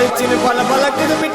Fighting in Palapalakidumit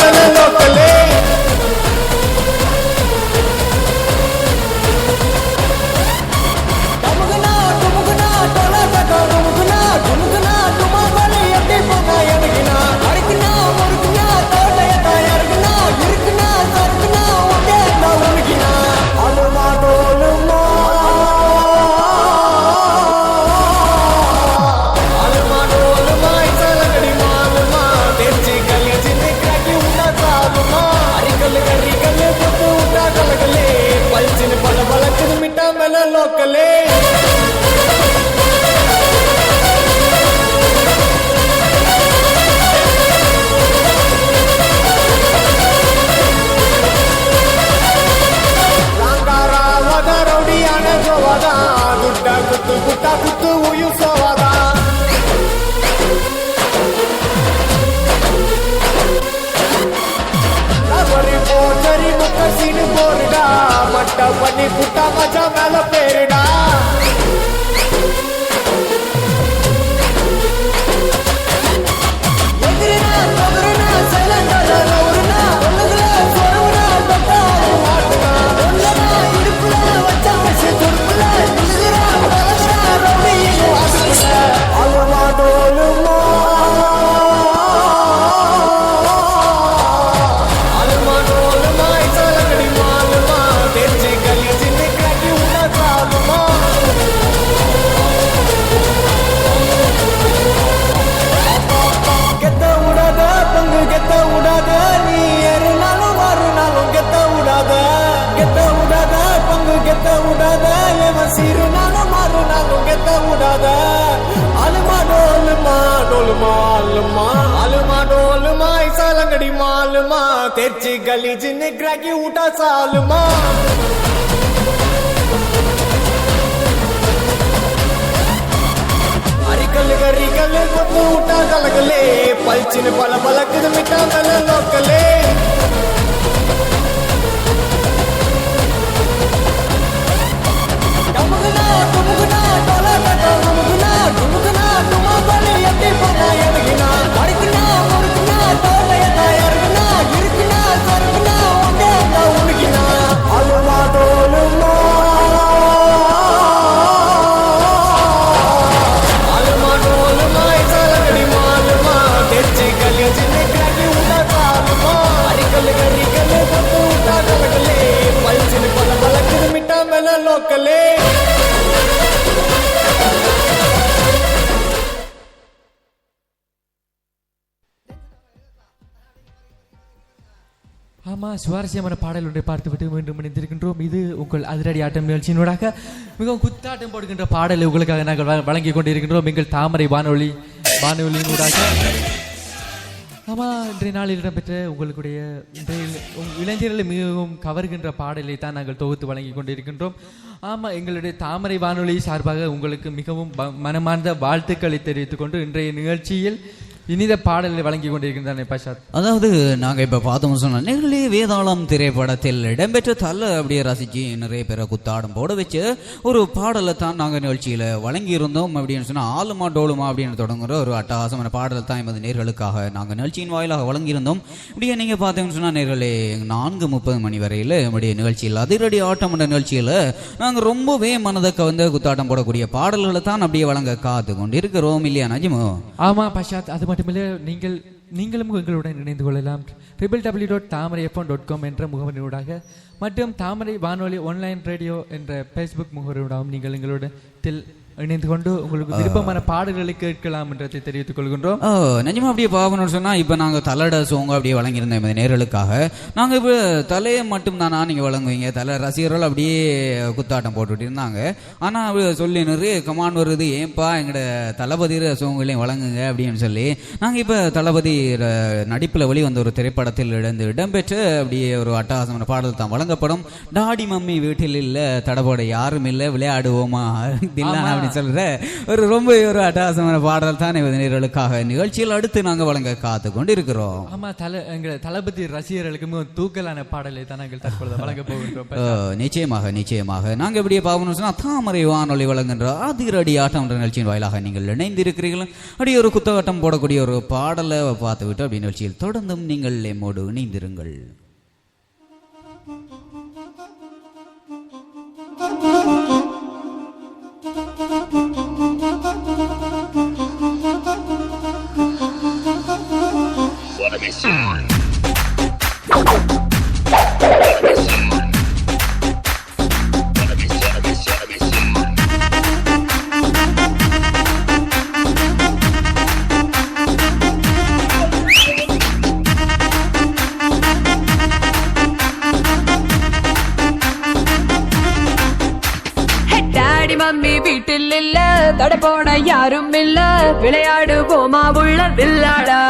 Hallelujah. சிறுநானும் மறுநானும் கெத்த விடாத அலுமாடோலுமா டோலுமா அல்லுமா அலுமாடோலுமா இசாலங்கடி மாலுமா தெச்சி கலிஜி நிக்ராக்கி ஊட்டா சாலுமா கல்லு கறி கல்லு கொத்து விட்டா கலகலே பல்ச்சின்னு பல பழக்குது மிட்டா கல லோக்கலே. சுவாரஸ்யமான பாடலொன்றை பார்த்துவிட்டு மீண்டும் இணைந்திருக்கின்றோம். இது உங்கள் அதிரடி ஆட்டம் நிகழ்ச்சியினூடாக மிகவும் குத்தாட்டம் போடுகின்ற பாடலை உங்களுக்காக நாங்கள் வழங்கி கொண்டிருக்கின்றோம். எங்கள் தாமரை வானொலி வானொலியினூடாக. ஆமாம் இன்றைய நாளில் இடம்பெற்ற உங்களுடைய இன்றைய இளைஞர்களை மிகவும் கவர்கின்ற பாடலை தான் நாங்கள் தொகுத்து வழங்கி கொண்டிருக்கின்றோம். ஆமாம் எங்களுடைய தாமரை வானொலி சார்பாக உங்களுக்கு மிகவும் மனமார்ந்த வாழ்த்துக்களை தெரிவித்துக்கொண்டு இன்றைய நிகழ்ச்சியில் இனித பாடலை வழங்கி கொண்டிருக்கின்றானே பஷாத். அதாவது நாங்க இப்ப பார்த்தோம் சொன்னா நெகிழி வேதாளம் திரைப்படத்தில் இடம்பெற்ற தள்ள அப்படியே ரசிச்சு நிறைய பேரை குத்தாடம் போட வச்சு ஒரு பாடலை தான் நாங்க நிகழ்ச்சியில வழங்கி இருந்தோம் அப்படின்னு சொன்னா ஆளுமா டோலுமா அப்படின்னு தொடங்குற ஒரு அட்டகாசமான பாடல் தான் எமது நேர்களுக்காக நாங்க நிகழ்ச்சியின் வாயிலாக வழங்கியிருந்தோம். இப்படியே நீங்க பார்த்தீங்கன்னு சொன்னா நேர்களே நான்கு முப்பது மணி வரையில நம்முடைய நிகழ்ச்சியில் அதிரடி ஆட்டம் என்ற நிகழ்ச்சியில நாங்க ரொம்பவே மனதை கவர்ந்து குத்தாட்டம் போடக்கூடிய பாடல்களை தான் அப்படியே வழங்க காத்து கொண்டு இருக்கிறோம் இல்லையா நஜிமோ? ஆமா பஷாத் அது மட்டுமில்லை நீங்கள் நீங்களும் எங்களுடன் இணைந்து கொள்ளலாம். Triple W dot Thamarai FM dot com என்ற முகவரியூடாக மற்றும் தாமரை வானொலி ஆன்லைன் ரேடியோ என்ற ஃபேஸ்புக் முகவரியூடாகவும் நீங்கள் எங்களுடன் இணைந்து கொண்டு உங்களுக்கு விருப்பமான பாடல்களை கேட்கலாம் என்றதை தெரிவித்துக் கொள்கின்றோம். நிஜமா அப்படியே பார்க்கணும்னு சொன்னா இப்போ நாங்கள் தலட சோங்க அப்படியே வழங்கியிருந்தோம் இந்த நேர்களுக்காக. நாங்கள் இப்போ தலையை மட்டும் தானா நீங்கள் வழங்குவீங்க? தலை ரசிகர்கள் அப்படியே குத்தாட்டம் போட்டுட்டு இருந்தாங்க. அப்படி சொல்லி நிறைய கமாண்ட் வருது. ஏன்பா எங்களோட தளபதி சோங்களையும் வழங்குங்க அப்படின்னு சொல்லி. நாங்கள் இப்போ தளபதி நடிப்பில் வெளிவந்த ஒரு திரைப்படத்தில் இருந்து இடம்பெற்ற அப்படியே ஒரு அட்டகாசமான பாடல் தான் வழங்கப்படும். டாடி மம்மி வீட்டில் இல்லை தடபோட யாரும் இல்லை விளையாடுவோமா? தில்லானா அப்படின்னு சொல்ற ஒரு ரொம்ப ஒரு அட்டகாசமான பாடல் தான் நேர்களுக்காக நிகழ்ச்சியில் அடுத்து நாங்க வழங்க காத்து கொண்டு இருக்கிறோம் ஆமா தல எங்க தளபதி ரசிகர்களுக்கு தூக்கலான பாடலை தான் நாங்கள் தற்பொழுது வழங்க போகின்றோம். ஓ, நிச்சயமாக நிச்சயமாக. நாங்க எப்படியே பார்க்கணும் சொன்னா தாமரை வானொலி வழங்குகின்ற அதிரடி ஆட்டம் என்ற நிகழ்ச்சியின் வாயிலாக நீங்கள் இணைந்திருக்கிறீர்கள். அப்படியே ஒரு குத்தகட்டம் போடக்கூடிய ஒரு பாடலை பார்த்து விட்டு அப்படி நிகழ்ச்சியில் தொடர்ந்தும் நீங்கள் எம்மோடு இணைந்திருங்கள். வீட்டில் இல்ல தட போட யாரும் இல்ல விளையாடு போமா உள்ள வில்லாடா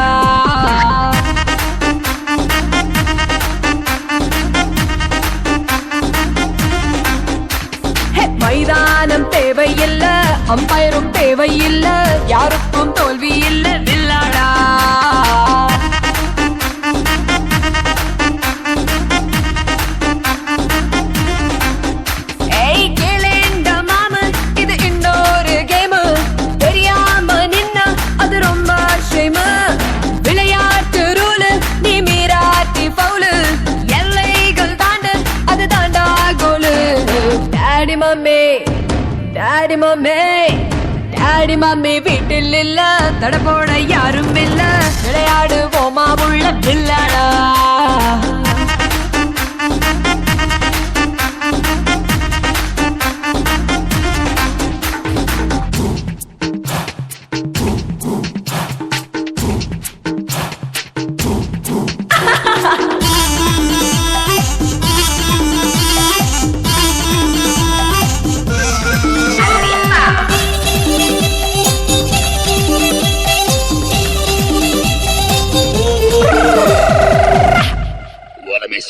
மைதானம் தேவையில்லை அம்பயரும் தேவையில்லை யாருக்கும் தோல்வி இல்லை டாடி வீட்டில் இல்ல தட போட யாரும்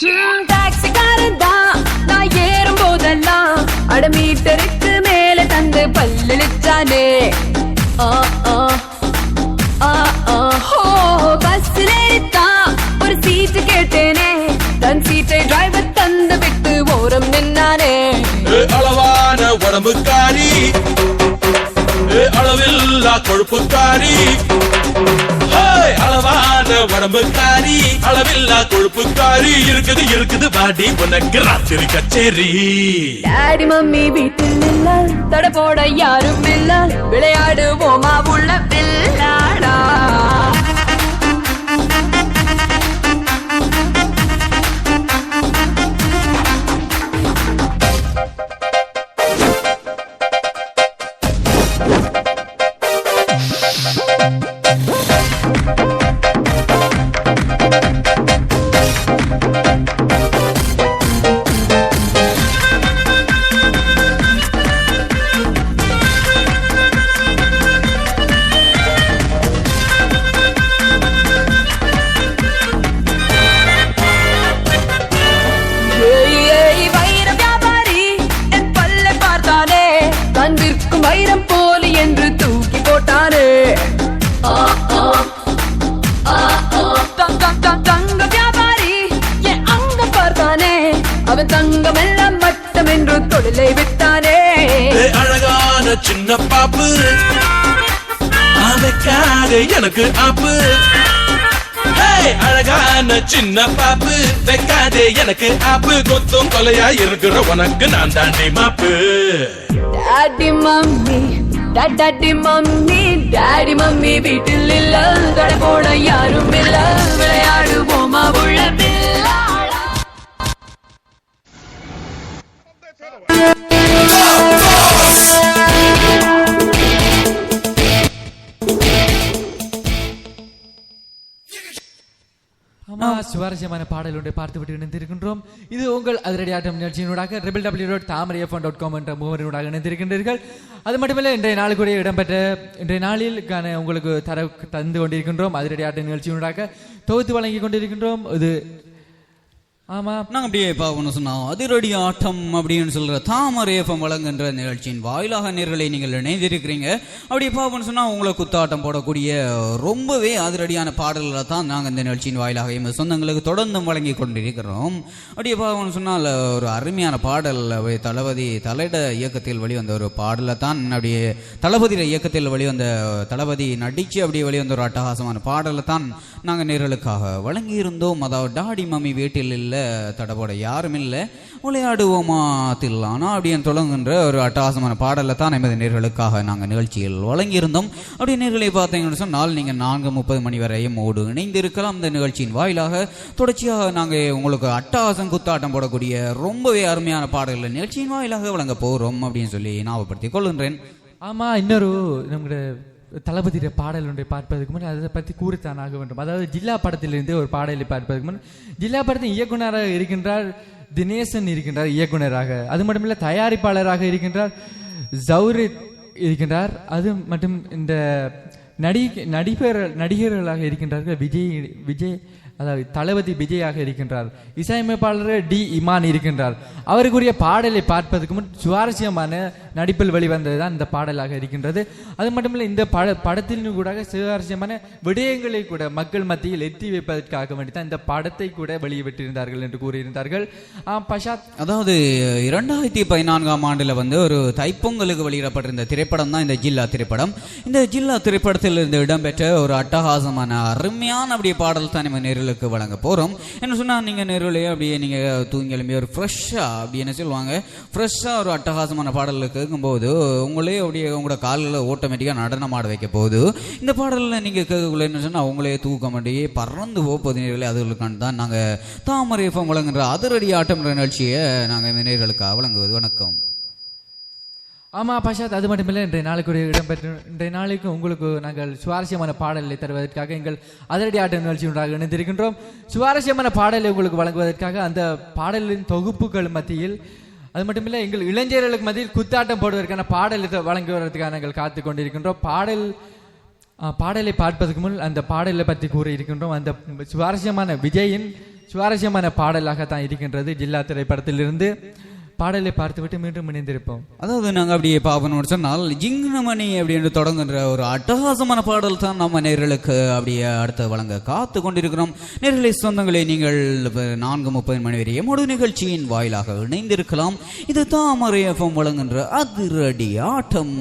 டாக்ஸிக்காரன் தான். நான் ஏறும் போதெல்லாம் அட மீட்டருக்கு மேல தந்து பல்லிச்சானே ஆ ஆ ஆ ஆ. ஹோ பஸ்ஸில் ஏறித்தான். ஒரு சீட்டு கேட்டேனே. தன் சீட்டை டிரைவர் தந்து விட்டு ஓரம் நின்னானே. அளவான உடம்புக்காரி அளவில்லா கொழுப்புக்காரி அளவான உடம்புக்காரி அளவில்லா கொழுப்புக்காரி இருக்குது இருக்குது பாடி உனக்கு ராத்திரி கச்சேரி. டாடி மம்மி வீட்டில் இல்ல தட போட யாரும் இல்ல விளையாடுவோமா உள்ள பில்லாடா சின்ன பாப்பு. வைக்காதே எனக்கு ஆப்பு. அழகான சின்ன பாப்பு. வைக்காதே எனக்கு ஆப்பு. கொத்தும் கொலையா இருக்கிற உனக்கு நான் தாண்டி மாப்பு. Daddy mummy daddy mummy daddy mummy வீட்டில் இல்ல. கடை போட யாரும் இல்ல. விளையாடுவோமா உள்ள சுவாரஸ்யமான பாடல் ஒன்றை பார்த்துவிட்டு இணைந்திருக்கின்றோம். இது உங்கள் அதிரடி ஆட்டம் நிகழ்ச்சியினூடாக triple W dot Thamarai FM dot com என்ற முகவரினூடாக இணைந்திருக்கின்றீர்கள். அது மட்டுமல்ல இன்றைய நாளுக்குரிய இடம்பெற்ற இன்றைய நாளிலுக்கான உங்களுக்கு தர தந்து கொண்டிருக்கின்றோம் அதிரடி ஆட்ட நிகழ்ச்சியினூடாக. தொகுத்து வழங்கி கொண்டிருக்கின்றோம். இது ஆமாம் நாங்கள் அப்படியே பார்க்கணும் சொன்னா அதிரடி ஆட்டம் அப்படின்னு சொல்ற தாமரை எஃப்எம் வழங்குகின்ற நிகழ்ச்சியின் வாயிலாக நேர்களை நீங்கள் இணைந்திருக்கிறீங்க. அப்படியே பார்க்கணும் சொன்னா உங்களை குத்தாட்டம் போடக்கூடிய ரொம்பவே அதிரடியான பாடல்களை தான் நாங்கள் இந்த நிகழ்ச்சியின் வாயிலாக எங்கள் சொந்தங்களுக்கு தொடர்ந்து வழங்கி கொண்டிருக்கிறோம். அப்படியே பார்க்கணும் சொன்னால் ஒரு அருமையான பாடல் தளபதி தலையிட இயக்கத்தில் வெளிவந்த ஒரு பாடலை தான் அப்படியே தளபதி இயக்கத்தில் வெளிவந்த தளபதி நடிச்சு அப்படியே வெளிவந்த ஒரு அட்டகாசமான பாடலை தான் நாங்கள் நேர்களுக்காக வழங்கியிருந்தோம். அதாவது டாடி மம்மி வீட்டில் இல்லை தடபோட யாரும் இல்லை விளையாடுவோமா தில்லானா அப்படின்னு தொடங்குகின்ற ஒரு அட்டகாசமான பாடலை தான் நமது நேர்களுக்காக நாங்கள் நிகழ்ச்சியில் வழங்கியிருந்தோம். அப்படி நேர்களை பார்த்தீங்கன்னு சொன்னால் நீங்கள் நான்கு முப்பது மணி வரையும் ஓடு இணைந்திருக்கலாம். இந்த நிகழ்ச்சியின் வாயிலாக தொடர்ச்சியாக நாங்கள் உங்களுக்கு அட்டகாசம் குத்தாட்டம் போடக்கூடிய ரொம்பவே அருமையான பாடல்களை நிகழ்ச்சியின் வாயிலாக வழங்க போகிறோம் அப்படின்னு சொல்லி ஞாபகப்படுத்திக் கொள்கின்றேன். ஆமா இன்னொரு நம்முடைய தளபதியுடைய பாடல் ஒன்றை பார்ப்பதற்கு முன் அதை பற்றி கூறித்தான் ஆக வேண்டும். அதாவது ஜில்லா படத்திலிருந்து ஒரு பாடலை பார்ப்பதற்கு முன் ஜில்லா படத்தின் இயக்குனராக இருக்கின்றார் தினேசன் இருக்கின்றார் இயக்குனராக அது மட்டுமில்ல தயாரிப்பாளராக இருக்கின்றார் ஜௌரி இருக்கின்றார். அது மட்டும் இந்த நடிகை நடிகர் நடிகர்களாக இருக்கின்றார்கள் விஜய் விஜய் அதாவது தளபதி விஜயாக இருக்கின்றார். இசையமைப்பாளர் டி இமான் இருக்கின்றார். அவருக்குரிய பாடலை பார்ப்பதற்கு முன் சுவாரஸ்யமான நடிப்பில் வெளிவந்தது தான் இந்த பாடலாக இருக்கின்றது. அது மட்டுமில்லை இந்த பட படத்திலும் கூட சுவாரஸ்யமான விடயங்களை கூட மக்கள் மத்தியில் எத்தி வைப்பதற்காக வேண்டி தான் இந்த படத்தை கூட வெளியிட்டிருந்தார்கள் என்று கூறியிருந்தார்கள். பஷாத். அதாவது இரண்டாயிரத்தி பதினான்காம் ஆண்டில் வந்து ஒரு தைப்பொங்கலுக்கு வெளியிடப்பட்டிருந்த திரைப்படம் தான் இந்த ஜில்லா திரைப்படம். இந்த ஜில்லா திரைப்படத்தில் இருந்து இடம்பெற்ற ஒரு அட்டகாசமான அருமையான அப்படியே பாடல் தான் நம்ம நேர்களுக்கு வழங்க போகிறோம் என்ன சொன்னால் நீங்கள் நேர்களே அப்படியே நீங்கள் தூங்கி எழும்பி ஒரு ஃப்ரெஷ்ஷாக அப்படி என்ன சொல்லுவாங்க ஃப்ரெஷ்ஷாக ஒரு அட்டகாசமான பாடல் கேட்கும்போது உங்களே அப்படியே உங்களோட காலில் ஆட்டோமேட்டிக்காக நடனம் ஆட வைக்க போகுது. இந்த பாடலில் நீங்கள் கேட்கக்குள்ள என்ன சொன்னால் அவங்களே தூக்க அப்படியே பறந்து போகுது நேர்களே அதுகளுக்கான தான் நாங்கள் தாமரை எஃப்எம் வழங்குகிற அதிரடி ஆட்டம் நிகழ்ச்சியை நாங்கள் இந்த நேர்களுக்காக வழங்குவது. வணக்கம். ஆமா பஷாத் அது மட்டுமில்லை இன்றைய நாளுக்கு ஒரு இடம்பெற்று இன்றைய நாளுக்கு உங்களுக்கு நாங்கள் சுவாரஸ்யமான பாடலை தருவதற்காக எங்கள் அதிரடி ஆட்ட நிகழ்ச்சியுடாக இணைந்திருக்கின்றோம். சுவாரஸ்யமான பாடலை உங்களுக்கு வழங்குவதற்காக அந்த பாடலின் தொகுப்புகள் மத்தியில் அது மட்டுமில்லை எங்கள் இளைஞர்களுக்கு மத்தியில் குத்தாட்டம் போடுவதற்கான பாடல் வழங்கி வழங்குவதற்காக நாங்கள் காத்து கொண்டிருக்கின்றோம். பாடல் பாடலை பார்ப்பதற்கு முன் அந்த பாடலை பற்றி கூற இருக்கின்றோம் அந்த சுவாரஸ்யமான விஜயின் சுவாரஸ்யமான பாடலாக தான் இருக்கின்றது ஜில்லா திரைப்படத்திலிருந்து. பாடலை பார்த்துவிட்டு மீண்டும் இணைந்திருப்போம். அதாவது நாங்கள் அப்படியே பார்க்கணும்னு சொன்னால் ஜிங்கனமணி அப்படின்னு தொடங்குகின்ற ஒரு அட்டகாசமான பாடல் தான் நம்ம நேர்களுக்கு அப்படியே அடுத்து வழங்க காத்து கொண்டிருக்கிறோம். நேர்களை சொந்தங்களை நீங்கள் நான்கு முப்பது மணி வரை எமோடு நிகழ்ச்சியின் வாயிலாக இணைந்திருக்கலாம். இது தாமரை எஃப்எம் வழங்குகின்ற அதிரடி ஆட்டம்.